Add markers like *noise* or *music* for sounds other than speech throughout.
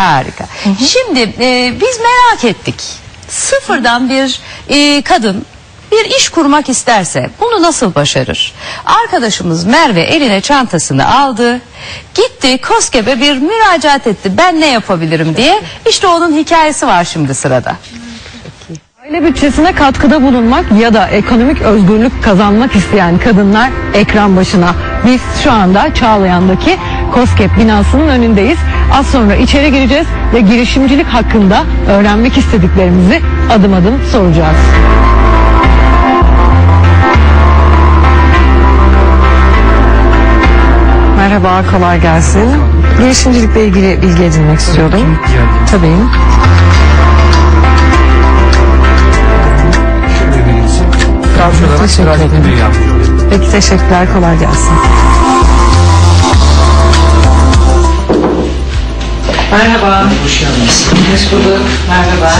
Harika. Şimdi e, biz merak ettik. Sıfırdan bir e, kadın bir iş kurmak isterse bunu nasıl başarır? Arkadaşımız Merve eline çantasını aldı. Gitti KOSGEB'e bir müracaat etti. Ben ne yapabilirim diye. İşte onun hikayesi var şimdi sırada. Aile bütçesine katkıda bulunmak ya da ekonomik özgürlük kazanmak isteyen kadınlar ekran başına. Biz şu anda Çağlayan'daki COSGAP binasının önündeyiz. Az sonra içeri gireceğiz ve girişimcilik hakkında öğrenmek istediklerimizi adım adım soracağız. Merhaba, kolay gelsin. Girişimcilikle ilgili bilgi edinmek istiyordum. Tabii. Teşekkür ederim. Peki teşekkürler, kolay gelsin. Merhaba. Hoş geldiniz. Hoş bulduk. Merhaba.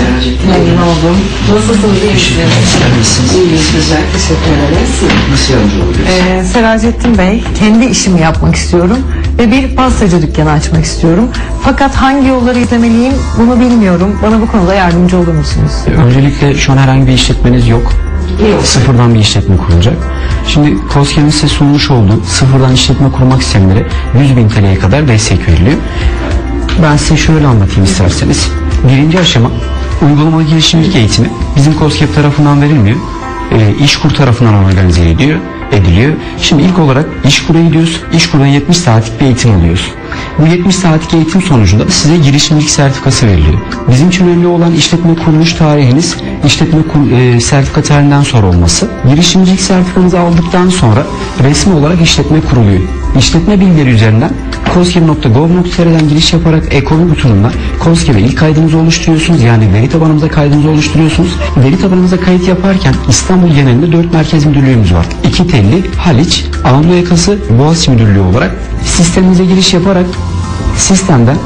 Memnun oldum. Nasılsınız? İyi misiniz? Nasılsınız? İyiyiz güzel. Teşekkür ederiz. Nasıl yardımcı olabiliriz? Ee, Serasettin Bey, kendi işimi yapmak istiyorum ve bir pastacı dükkanı açmak istiyorum. Fakat hangi yolları izlemeliyim bunu bilmiyorum. Bana bu konuda yardımcı olur musunuz? Öncelikle şu an herhangi bir işletmeniz yok. Sıfırdan bir işletme kurulacak. Şimdi KOSGEB'in size sunmuş olduğu sıfırdan işletme kurmak isteyenlere 100 bin TL'ye kadar destek veriliyor. Ben size şöyle anlatayım isterseniz. Birinci aşama uygulama girişimcilik eğitimi bizim KOSGEB tarafından verilmiyor. E, İşkur tarafından organize ediliyor ediliyor. Şimdi ilk olarak İşkur'a gidiyoruz. İşkur'dan 70 saatlik bir eğitim alıyoruz. Bu 70 saatlik eğitim sonucunda da size girişimcilik sertifikası veriliyor. Bizim için önemli olan işletme kuruluş tarihiniz, işletme kur, e, sertifika tarihinden sonra olması. Girişimcilik sertifikanızı aldıktan sonra resmi olarak işletme kuruluyor. İşletme bilgileri üzerinden koskep.gov.tr'den giriş yaparak ekonomi butonundan KOSGEB'e ilk kaydınızı oluşturuyorsunuz. Yani veri tabanımıza kaydınızı oluşturuyorsunuz. Veri tabanımıza kayıt yaparken İstanbul genelinde 4 merkez müdürlüğümüz var. İki telli, Haliç, Anadolu yakası, Boğaziçi Müdürlüğü olarak sistemimize giriş yaparak sistemden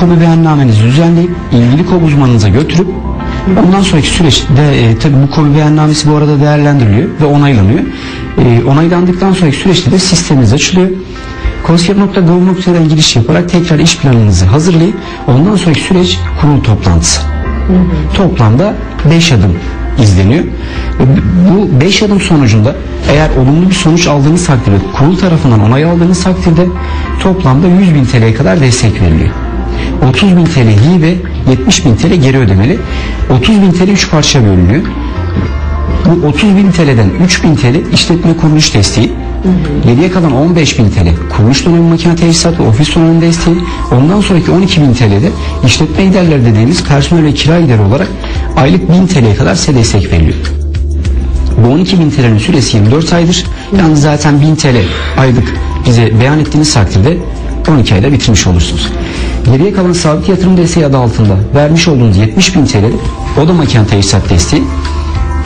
kobi beyannamenizi düzenleyip ilgili kobi uzmanınıza götürüp Ondan sonraki süreçte e, tabii bu kobi beyannamesi bu arada değerlendiriliyor ve onaylanıyor. E, onaylandıktan sonraki süreçte de sisteminiz açılıyor. Konsept.gov.tr'den giriş yaparak tekrar iş planınızı hazırlayıp ondan sonraki süreç kurul toplantısı. Toplamda 5 adım izleniyor. Ve Bu 5 adım sonucunda eğer olumlu bir sonuç aldığınız takdirde kurul tarafından onay aldığınız takdirde toplamda 100 bin TL'ye kadar destek veriliyor. 30 bin TL hibe, 70 bin TL geri ödemeli. 30 bin TL 3 parça bölünüyor. Bu 30 bin TL'den 3 bin TL işletme kuruluş desteği. Geriye kalan 15 bin TL kuruluş donanım makine tesisat ve ofis donanım desteği. Ondan sonraki 12 bin TL'de işletme giderleri dediğimiz personel ve kira gideri olarak aylık 1000 TL'ye kadar size destek veriliyor. Bu 12 bin TL'nin süresi 24 aydır. Yani zaten 1000 TL aylık bize beyan ettiğiniz takdirde 12 ayda bitirmiş olursunuz. Geriye kalan sabit yatırım desteği adı altında vermiş olduğunuz 70 bin TL'lik oda makine tesisat desteği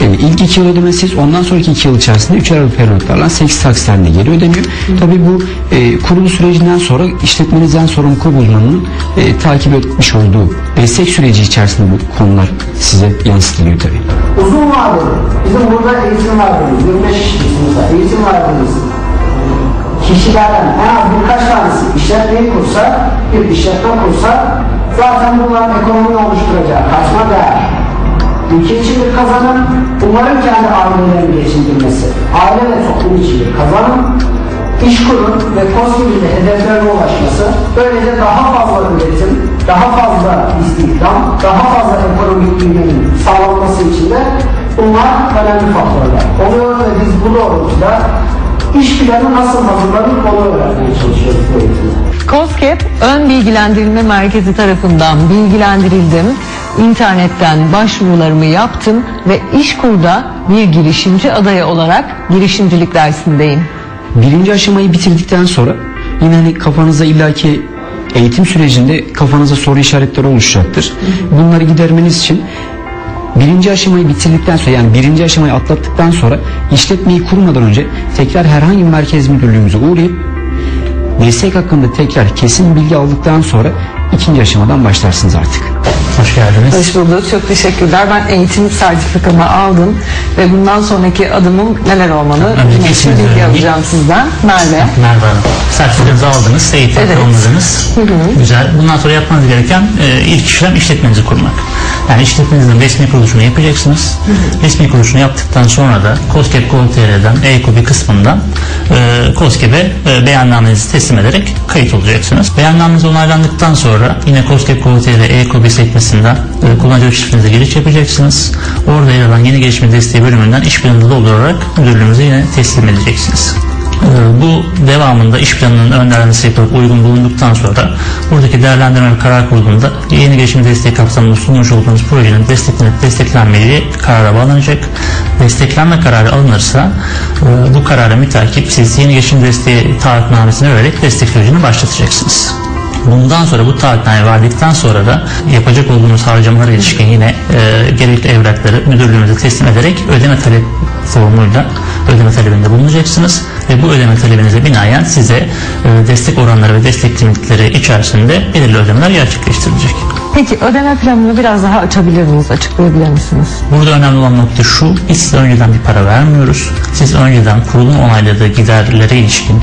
e, ilk iki yıl ödemesiz ondan sonraki iki yıl içerisinde 3 aralık periyotlarla 8 taksitlerinde geri ödeniyor. Tabi bu e, kurulu sürecinden sonra işletmenizden sorumlu uzmanının e, takip etmiş olduğu destek süreci içerisinde bu konular size yansıtılıyor tabi. Uzun vadeli. Bizim burada eğitim verdiniz. 25 kişisiniz da eğitim verdiniz. Kişilerden en az birkaç tanesi işletmeyi kursa, bir işletme kursa zaten bunların ekonomiyi oluşturacağı kaçma değer. Ülke için bir kazanım, bunların kendi ailelerini geçindirmesi, aile ve toplum için bir kazanım, iş kurun ve COSGAP'in hedeflerine ulaşması, böylece daha fazla üretim, daha fazla istihdam, daha fazla ekonomik büyümenin sağlanması için de bunlar önemli faktörler. Oluyor ve biz bu doğrultuda iş planı nasıl hazırlanır onu öğrenmeye çalışıyoruz bu eğitimde. COSGAP ön bilgilendirilme merkezi tarafından bilgilendirildim. İnternetten başvurularımı yaptım ve İşkur'da bir girişimci adayı olarak girişimcilik dersindeyim. Birinci aşamayı bitirdikten sonra yine hani kafanızda illaki eğitim sürecinde kafanıza soru işaretleri oluşacaktır. Bunları gidermeniz için birinci aşamayı bitirdikten sonra yani birinci aşamayı atlattıktan sonra işletmeyi kurmadan önce tekrar herhangi bir merkez müdürlüğümüze uğrayıp destek hakkında tekrar kesin bilgi aldıktan sonra ikinci aşamadan başlarsınız artık. Hoş geldiniz. Hoş bulduk. Çok teşekkürler. Ben eğitim sertifikamı aldım ve bundan sonraki adımım neler olmalı? İsminizi bilgi alacağım sizden. Merve. Merhaba Hanım. Sertifikanızı aldınız, eğitim Evet. tamamladınız. Güzel. Bundan sonra yapmanız gereken e, ilk işlem işletmenizi kurmak. Yani işletmenizin resmi kuruluşunu yapacaksınız. Resmi kuruluşunu yaptıktan sonra da COSGAP Gov.tr'den e-kobi kısmından e, COSGAP'e e, beyannamenizi teslim ederek kayıt olacaksınız. Beyannameniz onaylandıktan sonra yine COSGAP Gov.tr e-kobi sekmesinden e, kullanıcı şifrenize giriş yapacaksınız. Orada yer alan yeni gelişme desteği bölümünden iş planını doldurarak müdürlüğümüze yine teslim edeceksiniz. Ee, Bu devamında iş planının önermesi yapılıp uygun bulunduktan sonra buradaki değerlendirme ve karar kurulunda yeni gelişim desteği kapsamında sunmuş olduğunuz projenin desteklenip desteklenmediği karara bağlanacak. Desteklenme kararı alınırsa e, bu karara mütakip siz yeni gelişim desteği taahhütnamesini vererek destek sürecini başlatacaksınız. Bundan sonra bu taahhütnameyi verdikten sonra da yapacak olduğunuz harcamalara ilişkin yine e, gerekli evrakları müdürlüğümüze teslim ederek ödeme talep formuyla ödeme talebinde bulunacaksınız ve bu ödeme talebinize binaen size e, destek oranları ve destek limitleri içerisinde belirli ödemeler gerçekleştirilecek. Peki ödeme planını biraz daha açabilir miyiz? Açıklayabilir misiniz? Burada önemli olan nokta şu, biz size önceden bir para vermiyoruz. Siz önceden kurulun onayladığı giderlere ilişkin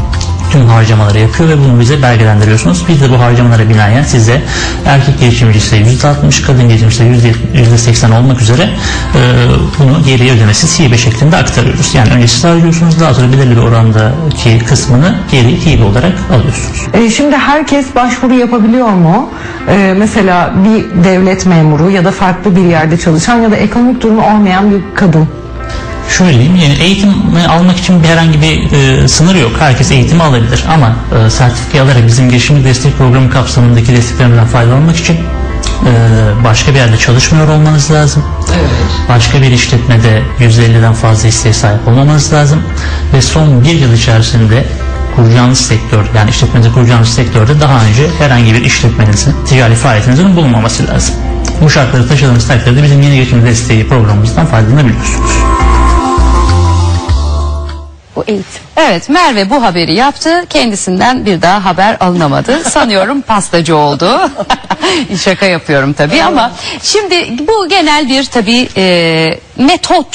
tüm harcamaları yapıyor ve bunu bize belgelendiriyorsunuz. Biz de bu harcamalara binaen size erkek girişimcisi %60, kadın girişimcisi %80 olmak üzere e, bunu geriye ödemesiz hibe şeklinde aktarıyoruz. Yani önce siz harcıyorsunuz, daha sonra belirli bir orandaki kısmını geri hibe olarak alıyorsunuz. Ee, şimdi herkes başvuru yapabiliyor mu? Ee, mesela bir devlet memuru ya da farklı bir yerde çalışan ya da ekonomik durumu olmayan bir kadın. Şöyle diyeyim, yani eğitim almak için bir herhangi bir e, sınır yok. Herkes eğitimi alabilir ama e, sertifika alarak bizim girişimci destek programı kapsamındaki desteklerimizden faydalanmak için e, başka bir yerde çalışmıyor olmanız lazım. Başka bir işletmede %50'den fazla isteğe sahip olmamanız lazım. Ve son bir yıl içerisinde kuracağınız sektör yani işletmenizi kuracağınız sektörde daha önce herhangi bir işletmenizin, ticari faaliyetinizin bulunmaması lazım. Bu şartları taşıdığınız takdirde bizim yeni geçim desteği programımızdan faydalanabiliyorsunuz. Eğitim. Evet Merve bu haberi yaptı. Kendisinden bir daha haber alınamadı. *laughs* Sanıyorum pastacı oldu. *laughs* Şaka yapıyorum tabii ama şimdi bu genel bir tabii e, metot